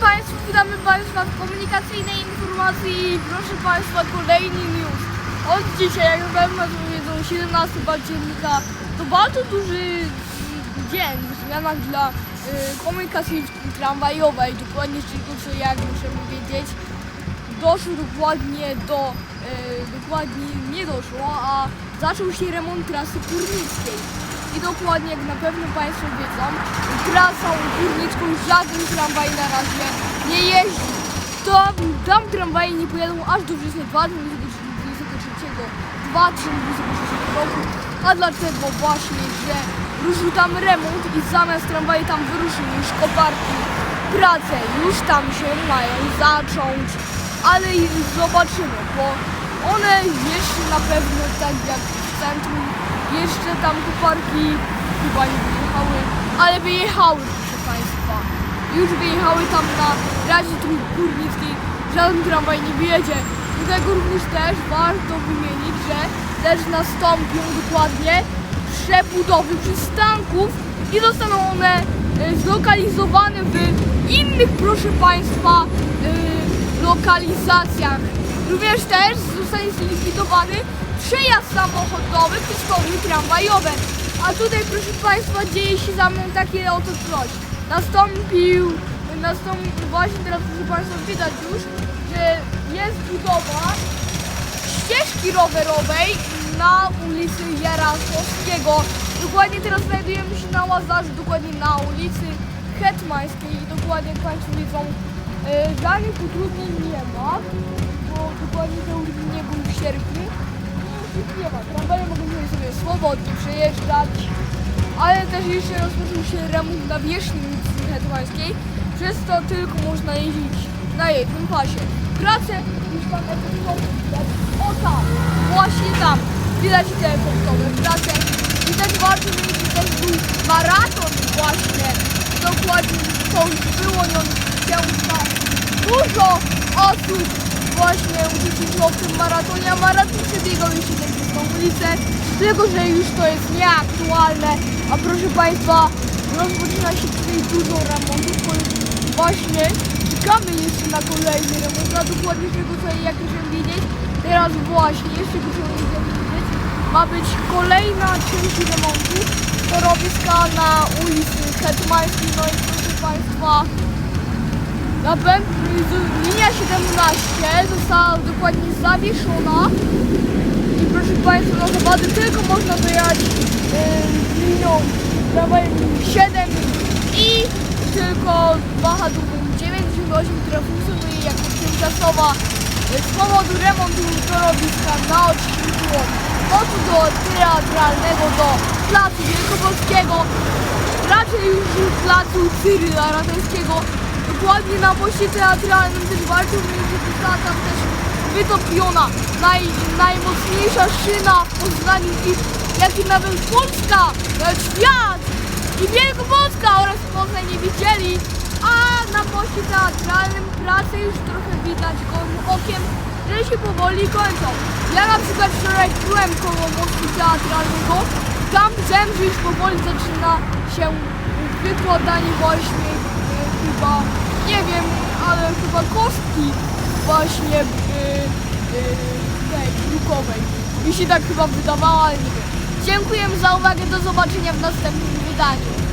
Państwa, witamy Państwa w komunikacyjnej informacji. Proszę Państwa, kolejny news. Od dzisiaj, jak pewno wiedzą, 17 października to bardzo duży dzień w zmianach dla y, komunikacji tramwajowej. Dokładnie z tego, co jak możemy wiedzieć, doszło dokładnie do, y, dokładnie nie doszło, a zaczął się remont trasy Kurnickiej. I dokładnie jak na pewno Państwo wiedzą, trasą górnicką żaden tramwaj na razie nie jeździ. Tam, tam tramwaje nie pojadą aż do września 2023 2023 roku. A dlaczego właśnie, że ruszył tam remont i zamiast tramwaje tam wyruszyły już koparki. Prace już tam się mają zacząć, ale zobaczymy, bo one jeszcze na pewno tak jak w centrum, jeszcze tam koparki chyba nie wyjechały, ale wyjechały proszę Państwa. Już wyjechały tam na razie górnickiej, żaden tramwaj nie wyjedzie. Do tego również też warto wymienić, że też nastąpią dokładnie przebudowy przystanków i zostaną one e, zlokalizowane w innych, proszę Państwa, e, lokalizacjach. Również też zostanie zlikwidowany przejazd samochodowy przez tory tramwajowe. A tutaj, proszę Państwa, dzieje się za mną takie oto coś. Nastąpił, nastąpił, właśnie teraz, proszę Państwa, widać już, że jest budowa ścieżki rowerowej na ulicy Jarosławskiego. Dokładnie teraz znajdujemy się na Łazarzu, dokładnie na ulicy Hetmańskiej i dokładnie Państwo widzą, e, żadnych utrudnień nie ma, bo dokładnie te utrudnienia były w sierpniu. No, nie ma, tramwaje mogą sobie swobodnie przejeżdżać, ale też jeszcze rozpoczął się remont na wierzchni ulicy Hetmańskiej, przez to tylko można jeździć na jednym pasie. Prace już widać. O tam, właśnie tam. Widać te efektowe prace. I warto mieć, że też był maraton właśnie. Dokładnie to już wyłoniony się tam. Dużo osób właśnie uczestniczyło w tym maratonie, a maraton przebiegał też przez tą ulicę. Tylko, że już to jest nieaktualne. A proszę Państwa, rozpoczyna się tutaj dużo remontów, bo właśnie czekamy jeszcze na kolejny remont, a dokładnie tego co jak możemy wiedzieć, teraz właśnie, jeszcze możemy wiedzieć, ma być kolejna część remontu torowiska na ulicy Hetmańskiej, no i proszę Państwa, na pewno linia 17 została dokładnie zawieszona. I proszę Państwa, na zawody tylko można dojechać yy, linią tramwajem 7 i tylko wahadłową 98, która funkcjonuje jako tymczasowa yy, z powodu remontu torowiska na odcinku od do teatralnego do placu Wielkopolskiego, raczej już placu Cyryla Ratajskiego. Dokładnie na moście teatralnym też mieć, że została tam też wytopiona naj, najmocniejsza szyna w Poznaniu i jak i nawet Polska, nawet świat i Wielkopolska oraz Poznań nie widzieli, a na moście teatralnym prace już trochę widać gołym okiem, że się powoli kończą. Ja na przykład wczoraj byłem koło mostu teatralnego, tam widziałem, że już powoli zaczyna się wykładanie właśnie e, chyba, nie wiem, ale chyba kostki właśnie e, e, tej brukowej. Mi się tak chyba wydawało, ale nie wiem. Dziękuję za uwagę, do zobaczenia w następnym wydaniu.